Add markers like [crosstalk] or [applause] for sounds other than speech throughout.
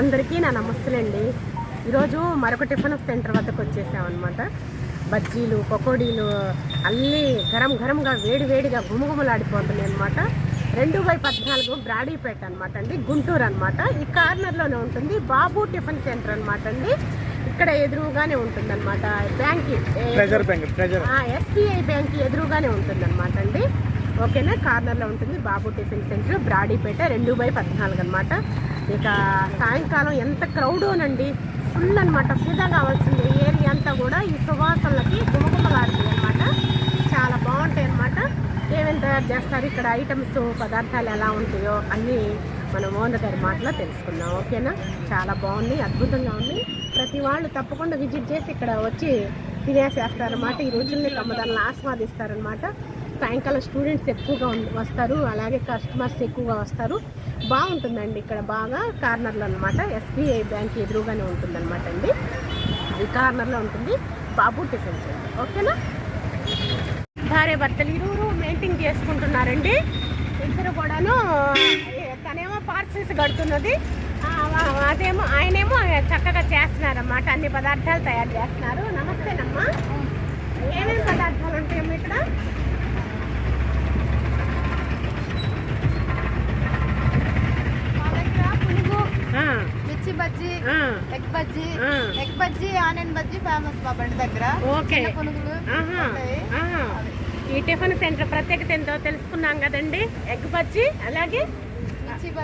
అందరికీ నా నమస్తులండి. ఈరోజు మరొక టిఫిన్ సెంటర్ వద్దకు వచ్చేసామన్నమాట. బజ్జీలు పకోడీలు అన్నీ గరం గరంగా వేడి వేడిగా గుమగుమలాడిపోతున్నాయి అనమాట రెండు బై పద్నాలుగు బ్రాడీపేట అనమాట అండి గుంటూరు అనమాట ఈ కార్నర్లోనే ఉంటుంది బాబు టిఫిన్ సెంటర్ అనమాట అండి. ఇక్కడ ఎదురుగానే ఉంటుంది అనమాట బ్యాంక్ ఎస్బీఐ బ్యాంక్ ఎదురుగానే ఉంటుంది అనమాట అండి. ఓకేనా? కార్నర్లో ఉంటుంది బాబు టిఫిన్ సెంటర్ బ్రాడీపేట రెండు బై పద్నాలుగు అనమాట ఇక సాయంకాలం ఎంత క్రౌడోనండి ఫుల్ అనమాట ఫిదా కావాల్సింది ఏరియా అంతా కూడా ఈ సువాసనలకి గుమగుమలాడుతుంది అనమాట చాలా బాగుంటాయి అనమాట ఏమేమి తయారు చేస్తారు? ఇక్కడ ఐటమ్స్ పదార్థాలు ఎలా ఉంటాయో అన్నీ మనం ఓనర్ గారి మాటలో తెలుసుకుందాం. ఓకేనా చాలా బాగుంది. అద్భుతంగా ఉంది. ప్రతి వాళ్ళు తప్పకుండా విజిట్ చేసి ఇక్కడ వచ్చి తినేసేస్తారనమాట ఈ రోజుల్ని తమదాన్ని ఆస్వాదిస్తారనమాట సాయంకాలం స్టూడెంట్స్ ఎక్కువగా వస్తారు. అలాగే కస్టమర్స్ ఎక్కువగా వస్తారు. బాగుంటుందండి. ఇక్కడ బాగా కార్నర్లో అనమాట ఎస్బీఐ బ్యాంక్ ఎదురుగానే ఉంటుందన్నమాట అండి. ఈ కార్నర్లో ఉంటుంది బాబు టిఫిన్ సెంటర్. ఓకేనా? భార్య భర్తలు ఇరువురు మెయింటైన్ చేసుకుంటున్నారండి. ఇద్దరు కూడాను తనేమో పార్సల్స్ కడుతున్నది. అదేమో ఆయనేమో చక్కగా చేస్తున్నారన్నమాట. అన్ని పదార్థాలు తయారు చేస్తున్నారు. నమస్తేనమ్మా. ఏమేమి పదార్థాలు ఉంటాయమ్మా ఇక్కడ మా దగ్గర పునుగు ఆ, మిర్చి bajji egg bajji. Egg bajji onion bajji famous మా బండి దగ్గర. ఓకే. పునుగులు. ఈ టిఫిన్ సెంటర్ ప్రత్యేకత ఏంటో తెలుసుకున్నాం కదండి. ఎగ్ బజ్జీ అలాగే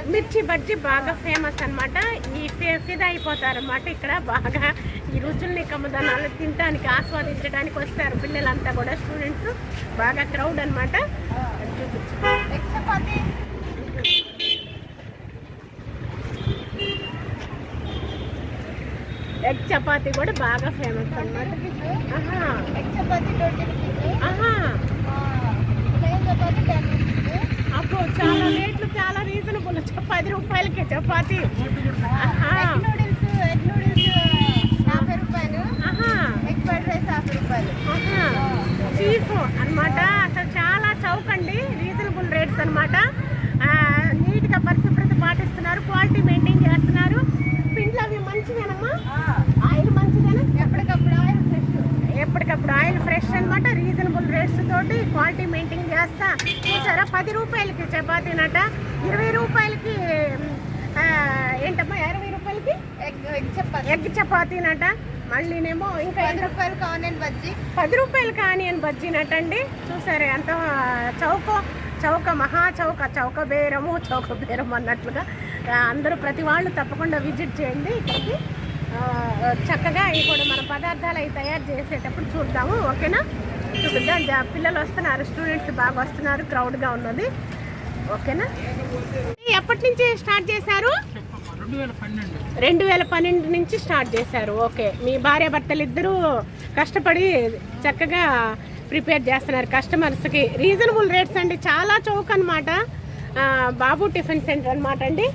మిర్చి బజ్జీ. బాగా ఫేమస్ అన్నమాట. ఈ ఫే- ఫిదా అయిపోతారన్నమాట ఇక్కడ. బాగా ఈ రుచుల్ని కమ్మదనాలు తినడానికి ఆస్వాదించడానికి వస్తారు పిల్లలంతా కూడా స్టూడెంట్స్ బాగా క్రౌడ్ అనమాట ఎగ్ చపాతి చపాతీ కూడా బాగా ఫేమస్ అన్నమాట. ఎగ్ అప్పుడు చాలా రేట్లు చాలా రీజనబుల్ పది రూపాయలకే చపాతీ. ఆహా. నూడిల్స్ ఎగ్ నూడిల్స్ యాభై రూపాయలు ఎగ్ ఫ్రైడ్ రైస్ యాభై రూపాయలు చీఫ్ అన్నమాట. అసలు చాలా చౌకండి రీజనబుల్ రేట్స్ అనమాట నీట్గా పరిశుభ్రత పాటిస్తున్నారు క్వాలిటీ మెయింటైన్ చేస్తున్నారు. పిండ్లు అవి మంచివేనమ్మా ఆయిల్ మంచిదేనా ఎప్పటికప్పుడు ఆయిల్ ఫ్రెష్ ఎప్పటికప్పుడు ఆయిల్ ఫ్రెష్ అన్నమాట రీజనబుల్ రేట్స్ తోటి క్వాలిటీ మెయింటైన్ చేస్తా. చూసారా? పది రూపాయలకి చపాతీనట ఇరవై రూపాయలకి ఏంటమ్మా? ఇరవై రూపాయలకి? ఎగ్ ఎగ్ చపాతి. ఎగ్ చపాతీనట మళ్ళీనేమో ఇంకా పది రూపాయలకి ఆనియన్ బజ్జీ. పది రూపాయలకి ఆనియన్ బజ్జీనటండి చూసారా? ఎంత చౌక చౌక మహా చౌక చౌక బేరము చౌక బేరం అన్నట్లుగా అందరూ ప్రతి వాళ్ళు తప్పకుండా విజిట్ చేయండి ఇక్కడికి. చక్కగా ఇవి కూడా మన పదార్థాలు అవి తయారు చేసేటప్పుడు చూద్దాము ఓకేనా? చూపిద్దాం పిల్లలు వస్తున్నారు స్టూడెంట్స్ బాగా వస్తున్నారు క్రౌడ్గా ఉన్నది. ఓకేనా? ఎప్పటి నుంచి స్టార్ట్ చేశారు? రెండు వేల పన్నెండు రెండు వేల పన్నెండు నుంచి స్టార్ట్ చేశారు ఓకే. మీ భార్య భర్తలు ఇద్దరూ కష్టపడి చక్కగా ప్రిపేర్ చేస్తున్నారు కస్టమర్స్కి. రీజనబుల్ రేట్స్ అండి చాలా చౌక్ అనమాట బాబు టిఫిన్ సెంటర్ అనమాట అండి.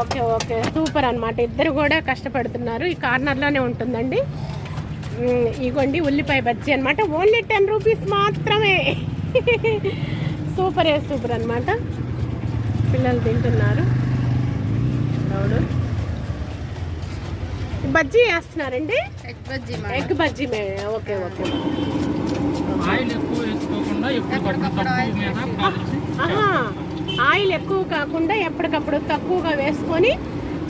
Okay okay. సూపర్ అన్నమాట. ఇద్దరు కూడా కష్టపడుతున్నారు. ఈ కార్నర్లోనే ఉంటుందండి. ఇగోండి ఉల్లిపాయ బజ్జీ అనమాట ఓన్లీ టెన్ రూపీస్ మాత్రమే. సూపరే సూపర్ అన్నమాట. పిల్లలు తింటున్నారు. అవును. బజ్జీ వేస్తున్నారండి ఎగ్ బజ్జీ ఎగ్ బజ్జీ మే ఓకే ఓకే. ఆయిల్ ఎక్కువ వేసుకోకుండా ఆయిల్ ఎక్కువ కాకుండా ఎప్పటికప్పుడు తక్కువగా వేసుకొని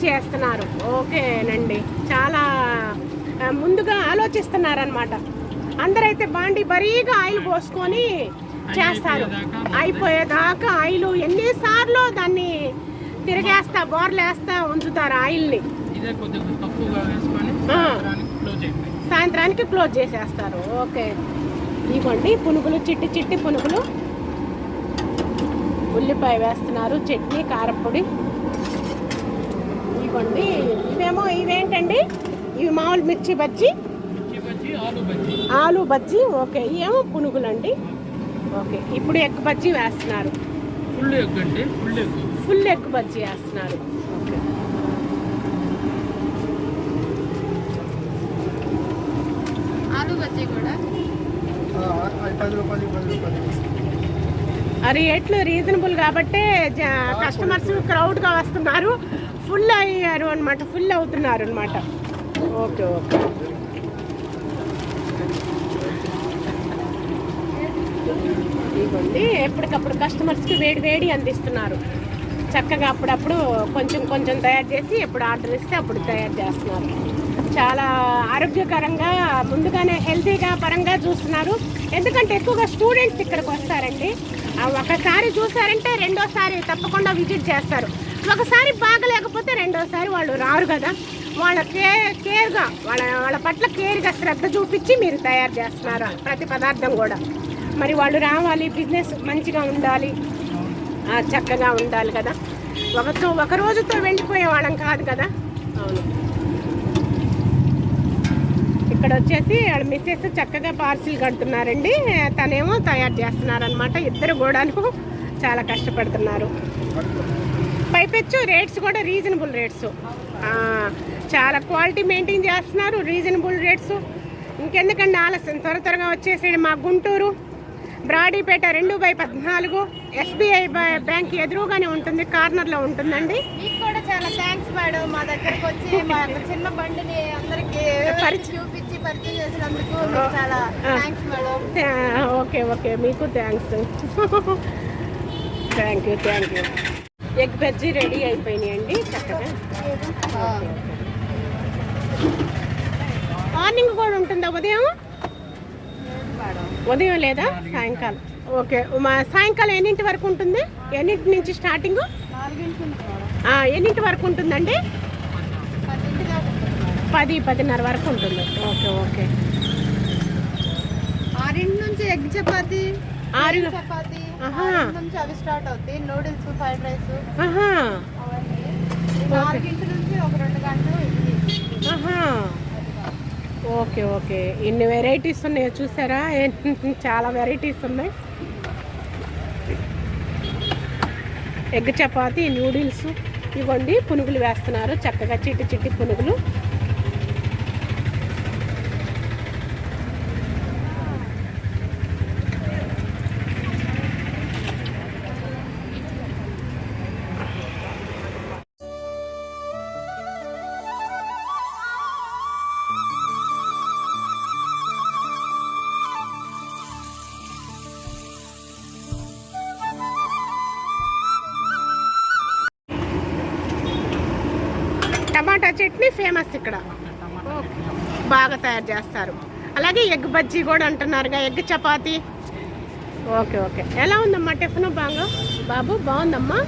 చేస్తున్నారు. ఓకేనండి. చాలా ముందుగా ఆలోచిస్తున్నారనమాట అందరైతే బాండి బరీగా ఆయిల్ పోసుకొని చేస్తారు. అయిపోయేదాకా ఆయిల్ ఎన్నిసార్లు దాన్ని తిరిగేస్తా బోర్లేస్తా ఉంచుతారు ఆయిల్ని. సాయంత్రానికి క్లోజ్ చేసేస్తారు. ఓకే. ఇవ్వండి. పునుగులు చిట్టి చిట్టి పునుగులు. ఉల్లిపాయ వేస్తున్నారు చట్నీ కారపొడి ఇవ్వండి. ఇవేమో ఇవేంటండి? ఇవి మామూలు మిర్చి బజ్జీ. మిర్చి బజ్జీ ఆలు బజ్జీ. ఆలు బజ్జీ ఓకే. ఇవేమో పునుగులండి. ఓకే. ఇప్పుడు ఎగ్ బజ్జీ వేస్తున్నారు. ఫుల్ ఎగ్ అండి full egg. Full egg bajji వేస్తున్నారు. ఓకే. ఆలు బజ్జీ కూడా. పది రూపాయలు పది రూపాయలు. రేట్లు రీజనబుల్ కాబట్టే కస్టమర్స్ క్రౌడ్గా వస్తున్నారు. ఫుల్ అయ్యారు అనమాట ఫుల్ అవుతున్నారు అనమాట ఓకే ఓకే. ఇదిగోండి ఎప్పటికప్పుడు కస్టమర్స్కి వేడి వేడి అందిస్తున్నారు. చక్కగా అప్పుడప్పుడు కొంచెం కొంచెం తయారు చేసి ఎప్పుడు ఆర్డర్ ఇస్తే అప్పుడు తయారు చేస్తున్నారు. చాలా ఆరోగ్యకరంగా ముందుగానే హెల్తీగా పరంగా చూస్తున్నారు. ఎందుకంటే ఎక్కువగా స్టూడెంట్స్ ఇక్కడికి వస్తారండి. ఒకసారి చూసారంటే రెండోసారి తప్పకుండా విజిట్ చేస్తారు. ఒకసారి బాగలేకపోతే రెండోసారి వాళ్ళు రారు కదా. వాళ్ళ కే కేర్గా వాళ్ళ వాళ్ళ పట్ల కేర్గా శ్రద్ధ చూపించి మీరు తయారు చేస్తున్నారు ప్రతి పదార్థం కూడా. మరి వాళ్ళు రావాలి బిజినెస్ మంచిగా ఉండాలి. చక్కగా ఉండాలి కదా. ఒకతో ఒక రోజుతో వెళ్ళిపోయే వాళ్ళం కాదు కదా. అవును. ఇక్కడ వచ్చేసి మిస్సెస్ చక్కగా పార్సిల్ కడుతున్నారండి. తనేమో తయారు చేస్తున్నారనమాట ఇద్దరు కూడాను చాలా కష్టపడుతున్నారు. పైపెచ్చు రేట్స్ కూడా రీజనబుల్ రేట్స్ చాలా క్వాలిటీ మెయింటైన్ చేస్తున్నారు రీజనబుల్ రేట్స్ ఇంకెందుకండి ఆలస్యం? త్వర త్వరగా వచ్చేసేది మా గుంటూరు. బ్రాడీపేట రెండు బై పద్నాలుగు ఎస్బీఐ బ్యాంక్ ఎదురుగానే ఉంటుంది కార్నర్లో ఉంటుందండి. మీకు కూడా చాలా థ్యాంక్స్ మేడం మా దగ్గరకు వచ్చి మా చిన్న బండిని అందరికి పరిచయం. చూపించి పరిచయం చేసినందుకు మీకు చాలా థ్యాంక్స్ మేడం ఓకే ఓకే. మీకు thanks thank you thank you egg bajji ready అయిపోయినాయండి చక్కగా. మార్నింగ్ కూడా ఉంటుందా ఉదయం? ఉదయం లేదా? సాయంకాలం. ఓకే. మా సాయంకాలం ఎన్నింటి వరకు ఉంటుంది? ఎన్నింటి నుంచి స్టార్టింగ్? ఎన్నింటి వరకు ఉంటుందండి. పది పదిన్నర వరకు ఉంటుంది. Okay okay. ఆరింటి నుంచి ఎగ్ చపాతి ఆరు చపాతి. ఆరింటి నుంచి అవి స్టార్ట్ అవుతాయి. Noodles fried rice. నాలుగింటి నుంచి ఒక రెండు గంటలు ఓకే ఓకే. ఇన్ని వెరైటీస్ ఉన్నాయో చూసారా? చాలా వెరైటీస్ ఉన్నాయి. ఎగ్ చపాతి నూడిల్స్ ఇవ్వండి. పునుగులు వేస్తున్నారు. చక్కగా చిట్టి చిట్టి పునుగులు. టమాటా చట్నీ ఫేమస్ ఇక్కడ. బాగా తయారు చేస్తారు. అలాగే ఎగ్ బజ్జీ కూడా అంటున్నారుగా ఎగ్ చపాతి. Okay okay. ఎలా ఉందమ్మా టిఫిన్ బాగా? బాబు బాగుందమ్మా?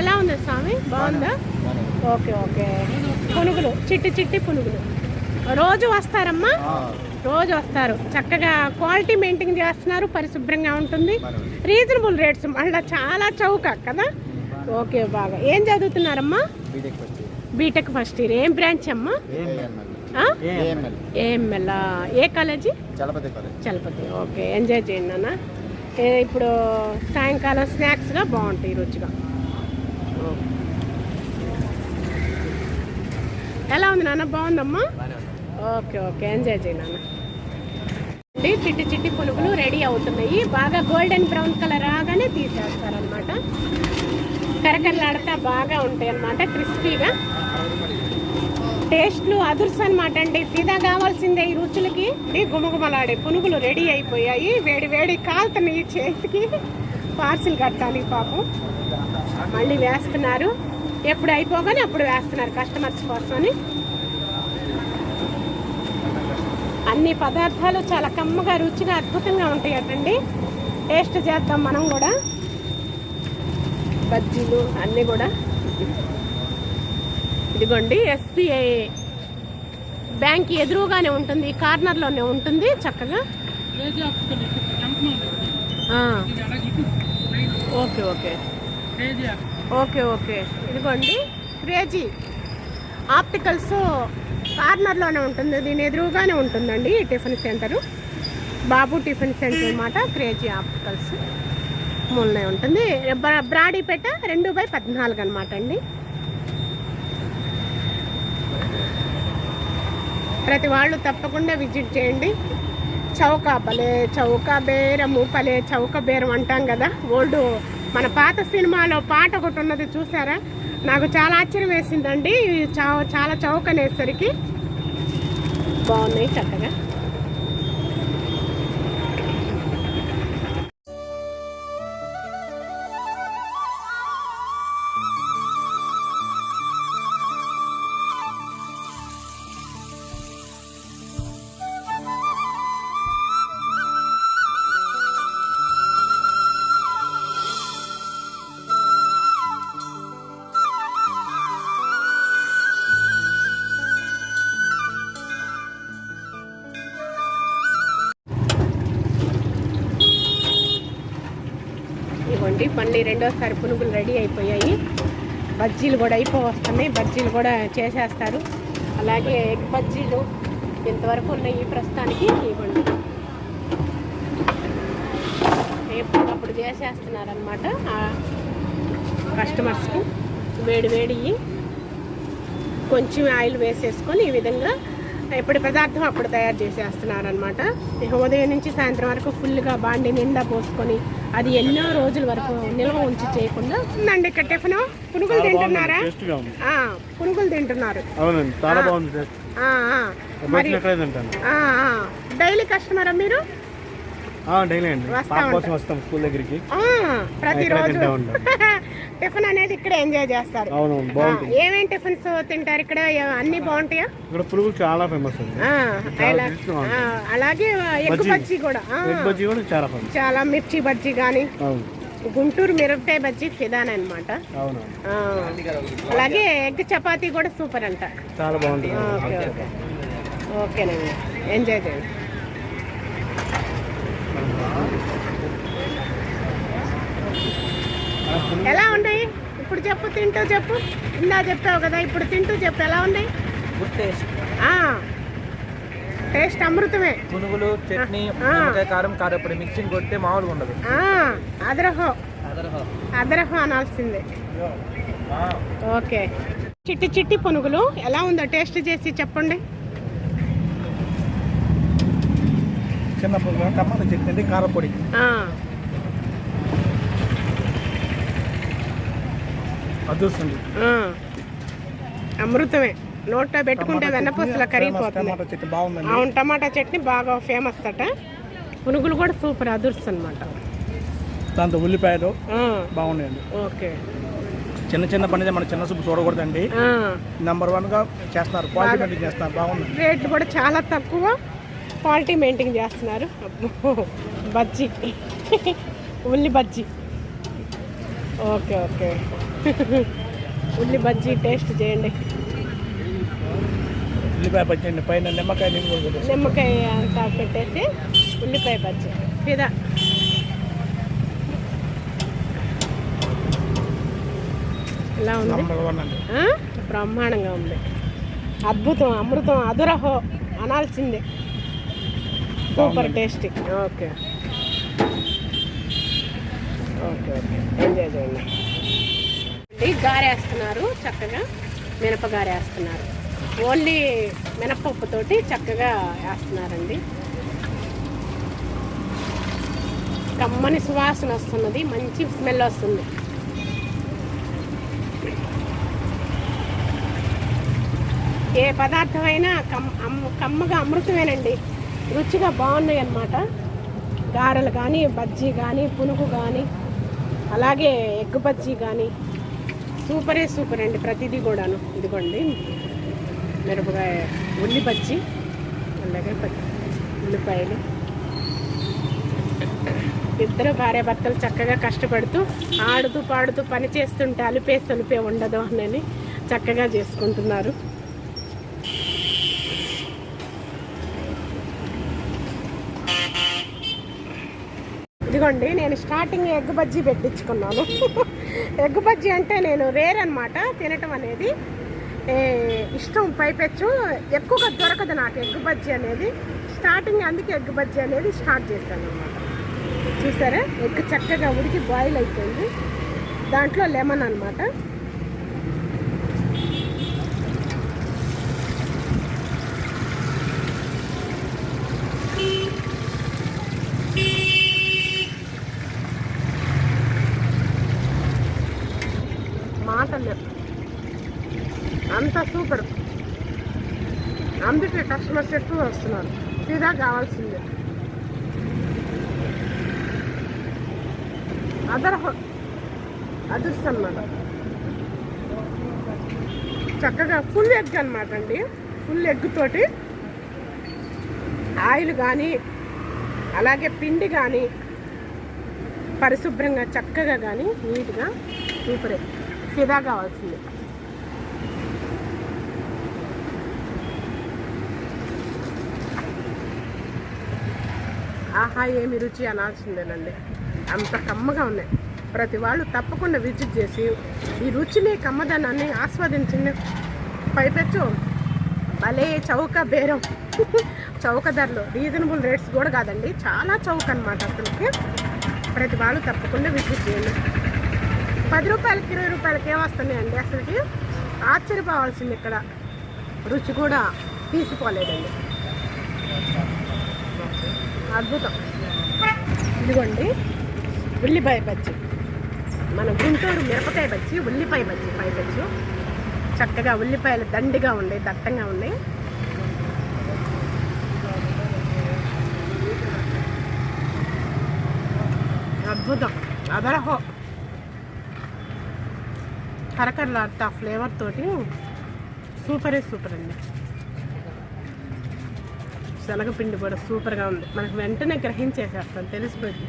ఎలా ఉంది స్వామి? బాగుందా? Okay okay. పునుగులు చిట్టి చిట్టి పునుగులు. రోజు వస్తారమ్మా? రోజు వస్తారు. చక్కగా క్వాలిటీ మెయింటైన్ చేస్తున్నారు పరిశుభ్రంగా ఉంటుంది. రీజనబుల్ రేట్స్ మళ్ళీ చాలా చౌక కదా? ఓకే బాగా. ఏం చదువుతున్నారమ్మా? BTech first year. ఏం బ్రాంచ్ అమ్మా? ఏఎంఎల్. ఏ కాలేజీ చలపతి ఓకే ఎంజాయ్ చేయండి నాన్న. ఇప్పుడు సాయంకాలం స్నాక్స్గా బాగుంటాయి రుచిగా ఎలా ఉంది నాన్న? బాగుందమ్మా? ఓకే ఓకే ఎంజాయ్ చేయి నాన్న. చిట్టి చిట్టి పునుగులు రెడీ అవుతున్నాయి. బాగా గోల్డెన్ బ్రౌన్ కలర్ రాగానే తీసేస్తారనమాట కరకరలాడతా బాగా ఉంటాయి అన్నమాట క్రిస్పీగా టేస్ట్లు అదుర్స్ అనమాట అండి. సీదా కావాల్సిందే ఈ రుచులకి. గుమగుమలాడే పునుగులు రెడీ అయిపోయాయి. వేడి వేడి కాలుతున్నాయి చేతికి పార్సిల్ కట్టాలి పాపం. మళ్ళీ వేస్తున్నారు. ఎప్పుడు అయిపోగానే అప్పుడు వేస్తున్నారు కస్టమర్స్ కోసమని. అన్ని పదార్థాలు చాలా కమ్మగా రుచిగా అద్భుతంగా ఉంటాయటండి. టేస్ట్ చేద్దాం మనం కూడా. బజ్జీలు అన్నీ కూడా. ఇదిగోండి ఎస్బీఐ బ్యాంక్ ఎదురుగానే ఉంటుంది కార్నర్లోనే ఉంటుంది చక్కగా. Okay okay. Okay okay. ఇదిగోండి క్రేజీ ఆప్టికల్స్ కార్నర్లోనే ఉంటుంది దీని ఎదురుగానే ఉంటుందండి tiffin center. Babu tiffin center అన్నమాట క్రేజీ ఆప్టికల్స్. మూలనే ఉంటుంది. బ్రా- బ్రాడీపేట రెండు బై పద్నాలుగు అనమాట అండి. ప్రతి వాళ్ళు తప్పకుండా విజిట్ చేయండి. చౌక భలే చౌక బేరము భలే చౌక బేరం అంటాం కదా. ఓల్డ్ మన పాత సినిమాలో పాట ఒకటి ఉన్నది చూసారా? నాకు చాలా ఆశ్చర్యం వేసిందండి. చా- చాలా చౌక అనేసరికి. బాగున్నాయి చక్కగా. రెండోసారి పునుగులు రెడీ అయిపోయాయి. బజ్జీలు కూడా అయిపోవస్తున్నాయి బజ్జీలు కూడా చేసేస్తారు. అలాగే ఎగ్ బజ్జీలు ఇంతవరకు ఉన్నాయి ప్రస్తుతానికి. ఇవ్వండి. ఎప్పటికప్పుడు చేసేస్తున్నారనమాట కస్టమర్స్కి. వేడి వేడి కొంచెం ఆయిల్ వేసేసుకొని ఈ విధంగా ఎప్పటి పదార్థం అప్పుడు తయారు చేసేస్తున్నారు అనమాట ఉదయం నుంచి సాయంత్రం వరకు ఫుల్గా బాండి నిండా పోసుకొని అది ఎన్నో రోజుల వరకు నిల్వ ఉంచి చేయకుండా ఉందండి ఇక్కడ టిఫిన్. పునుగులు తింటున్నారా? పునుగులు తింటున్నారు. అవునండి చాలా బాగుంది టేస్ట్. ఆ, ఆ. మరి వచ్చినట్లే తింటాను. ఆ, ఆ. డైలీ కస్టమరా మీరు? డైలీ అండి. వస్తా పాప కోసం ఉంటా. వస్తాం స్కూల్ దగ్గరికి. ఆ, ప్రతిరోజు. [laughs] టిఫిన్ అనేది ఇక్కడ ఎంజాయ్ చేస్తారు. అవునవును బాగుంటుంది. ఆ, ఏమేం టిఫిన్స్ తింటారు ఇక్కడ? అన్ని బాగుంటాయా? ఇక్కడ పురుగులు చాలా ఫేమస్ అలాగే ఎగ్ బజ్జీ. కూడా. చాలా మిర్చి బజ్జీ కానీ అవును. గుంటూరు మిరపకాయ బజ్జీ ఫిదాన్ అనమాట అలాగే ఎగ్ చపాతీ కూడా సూపర్ అంట. చాలా బాగుంటుంది. ఆ, ఓకే ఓకే. ఓకేనండి. ఎంజాయ్ చేయండి. ఎలా ఉన్నాయి? ఇప్పుడు చెప్పు తింటూ చెప్పు. ఇందా చెప్పావు కదా ఇప్పుడు తింటూ చెప్పు. ఎలా ఉన్నాయి టేస్ట్ అమృతమే. పునుగులు చట్నీ. నిమ్మకాయ కారం కారపొడి మిక్సింగ్ కొడితే మామూలుగా ఉండదు. అదరహో. అదరహో. అనాల్సిందే. ఓకే. చిట్టి చిట్టి పునుగులు. ఎలా ఉందో టేస్ట్ చేసి చెప్పండి. చిన్న పునుగు టమాటా చట్నీ కారపొడి. అదృష్టండి. అమృతమే. నోట్లో పెట్టుకుంటే వెన్నపూసల కరిగిపోతుంది. టమాటా చట్నీ బాగుందండి. అవును టమాటా చట్నీ బాగా ఫేమస్ అట పునుగులు కూడా సూపర్ అదుర్స్ అనమాట దాంతో ఉల్లిపాయలు బాగున్నాయండి. ఓకే. చిన్న చిన్న పని మన చిన్న సూపు చూడకూడదండి. నెంబర్ వన్గా చేస్తున్నారు క్వాలిటీ మెయింటైన్ చేస్తున్నారు బాగుంది. రేట్లు కూడా చాలా తక్కువ. క్వాలిటీ మెయింటైన్ చేస్తున్నారు. బజ్జీ. [laughs] ఉల్లి బజ్జీ. Okay okay. [laughs] ఉల్లి బజ్జీ టేస్ట్ చేయండి. ఉల్లిపాయ పచ్చండి పైన నిమ్మకాయ. నిమ్మకాయ అంతా పెట్టేసి ఉల్లిపాయ బజ్జీ. ఫిదా. ఎలా ఉంది? అండి? బ్రహ్మాండంగా ఉంది. అద్భుతం అమృతం అదురహో అనాల్సిందే. Super tasty. Okay. Okay okay. Enjoy చేయండి. గారేస్తున్నారు చక్కగా మినప గారేస్తున్నారు. ఓన్లీ మినపప్పుతోటి చక్కగా వేస్తున్నారండి. కమ్మని సువాసన వస్తున్నది మంచి స్మెల్ వస్తుంది. ఏ పదార్థమైనా కమ్ కమ్మగా అమృతమేనండి. రుచిగా బాగున్నాయి అన్నమాట గారెలు కానీ బజ్జీ కానీ పునుగు కానీ అలాగే ఎగ్ బజ్జీ కానీ సూపరే సూపర్ అండి. ప్రతిదీ కూడాను. ఇదిగోండి. మిరపకాయ ఉల్లి పచ్చి అలాగే ప- ఉల్లిపాయలు. ఇద్దరు భార్య భర్తలు చక్కగా కష్టపడుతూ ఆడుతూ పాడుతూ పని చేస్తుంటే అలిపే సొలిపే ఉండదు అని చక్కగా చేసుకుంటున్నారు. ఇదిగోండి నేను starting egg bajji పెట్టించుకున్నాను. [laughs] Egg bajji అంటే నేను రేర్ అనమాట తినటం అనేది. ఇష్టం పైపెచ్చు. ఎక్కువగా దొరకదు నాకు ఎగ్ బజ్జీ అనేది. స్టార్టింగ్ అందుకే ఎగ్ బజ్జీ అనేది స్టార్ట్ చేశాను అనమాట చూసారా? ఎగ్ చక్కగా ఉడికి బాయిల్ అయిపోయింది. దాంట్లో లెమన్ అనమాట మాటలు అంత సూపర్ అందుకే కస్టమర్స్ ఎక్కువ వస్తున్నారు. సీదా కావాల్సిందే. అదర్ అదృష్టం అన్నమాట చక్కగా ఫుల్ ఎగ్ అనమాట అండి. ఫుల్ ఎగ్ తోటి ఆయిల్ కానీ అలాగే పిండి కానీ పరిశుభ్రంగా చక్కగా కానీ నీట్గా సూపర్ ఎగ్ ఫిదా కావాల్సింది. ఆహా ఏమి రుచి అనాల్సిందేనండి. అంత కమ్మగా ఉన్నాయి. ప్రతి వాళ్ళు తప్పకుండా విజిట్ చేసి ఈ రుచిని కమ్మదనాన్ని ఆస్వాదించండి పైపెచ్చు. భలే చౌక బేరం. [laughs] చౌక ధరలు. రీజనబుల్ రేట్స్ కూడా కాదండి. చాలా చౌక అనమాట అసలుకి. ప్రతి వాళ్ళు తప్పకుండా విజిట్ చేయండి. పది రూపాయలకి ఇరవై రూపాయలకి ఏమొస్తున్నాయండి అసలుకి? ఆశ్చర్యపోవాల్సింది ఇక్కడ. రుచి కూడా తీసుకోలేదండి. అద్భుతం. ఇదిగోండి ఉల్లిపాయ బజ్జి. మన గుంటూరు మిరపకాయ బజ్జి ఉల్లిపాయ బజ్జి పై బజ్జి. చక్కగా ఉల్లిపాయలు దండిగా ఉన్నాయి దట్టంగా ఉన్నాయి. అద్భుతం. అదరహో. కరకరలాడుతా ఫ్లేవర్ తోటి సూపరే సూపర్ అండి. శనగపిండి కూడా సూపర్గా ఉంది. మనకు వెంటనే గ్రహించేసేస్తాం తెలిసిపోయింది.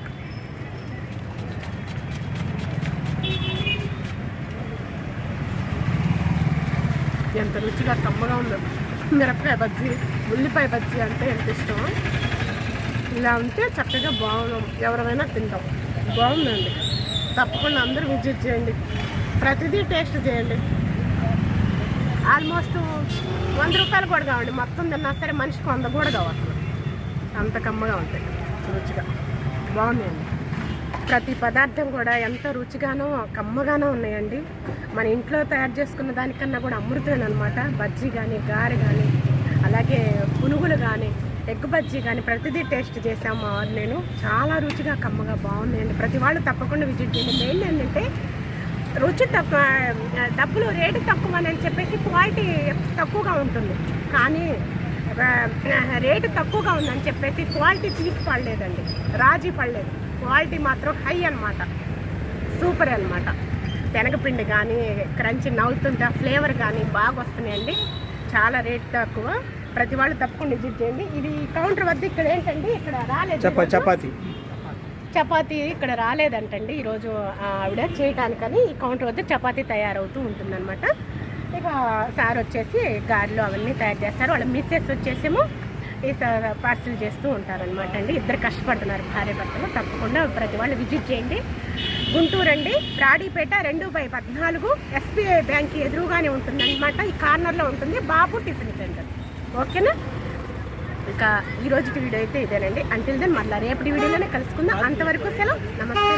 ఎంత రుచిగా కమ్మగా ఉందో. మిరపకాయ బజ్జీ ఉల్లిపాయ బజ్జీ అంటే ఎంత ఇష్టం? ఇలా ఉంటే చక్కగా బాగున్నాం. ఎవరైనా తింటాం. బాగుందండి. తప్పకుండా అందరూ విజిట్ చేయండి. ప్రతిదీ టేస్ట్ చేయండి. ఆల్మోస్ట్ వంద రూపాయలు కూడా కావండి. మొత్తం తిన్నా సరే మనిషికి వంద కూడా కావు అసలు. అంత కమ్మగా ఉంటాయి. రుచిగా. బాగున్నాయండి. ప్రతి పదార్థం కూడా ఎంత రుచిగానో కమ్మగానో ఉన్నాయండి. మన ఇంట్లో తయారు చేసుకున్న దానికన్నా కూడా అమృతమేనమాట బజ్జీ కానీ గారె కానీ అలాగే పునుగులు కానీ ఎగ్ బజ్జీ కానీ ప్రతిదీ టేస్ట్ చేసాము నేను. చాలా రుచిగా కమ్మగా బాగున్నాయండి. ప్రతి వాళ్ళు తప్పకుండా విజిట్ చేయండి. మెయిన్ ఏంటంటే రుచి తక్కువ డబ్బులు రేటు తక్కువ అని చెప్పేసి క్వాలిటీ తక్కువగా ఉంటుంది. కానీ రేటు తక్కువగా ఉందని చెప్పేసి క్వాలిటీ తీసి పడలేదండి రాజీ పడలేదు. క్వాలిటీ మాత్రం హై అన్నమాట. సూపర్ అన్నమాట. శనగపిండి కానీ క్రంచి నవ్వుతుంటే ఫ్లేవర్ కానీ బాగా వస్తున్నాయండి. చాలా రేట్ తక్కువ. ప్రతి వాళ్ళు తప్పకుండా విజిట్ చేయండి. ఇది కౌంటర్ వద్ద ఇక్కడ ఏంటండి ఇక్కడ రాలేదు. చపాతి. చపాతీ ఇక్కడ రాలేదంటండి. ఈరోజు ఆవిడ చేయటానికని ఈ కౌంటర్ వద్ద చపాతీ తయారవుతూ ఉంటుందన్నమాట. ఇక సార్ వచ్చేసి గారెలు అవన్నీ తయారు చేస్తారు. వాళ్ళ మిస్సెస్ వచ్చేసేమో ఈ పార్సిల్ చేస్తూ ఉంటారనమాట అండి. ఇద్దరు కష్టపడుతున్నారు భార్య భర్తలు. తప్పకుండా ప్రతి వాళ్ళు విజిట్ చేయండి. గుంటూరు అండి. రాడీపేట రెండు బై పద్నాలుగు ఎస్బీఐ బ్యాంక్ ఎదురుగానే ఉంటుందన్నమాట. ఈ కార్నర్లో ఉంటుంది. Babu tiffin center. ఓకేనా? ఇంకా ఈ రోజుకి వీడియో అయితే ఇదేనండి. అంటిల్ దెన్ మళ్ళీ రేపటి వీడియోలోనే కలుసుకుందాం. అంతవరకు సెలవు. నమస్తే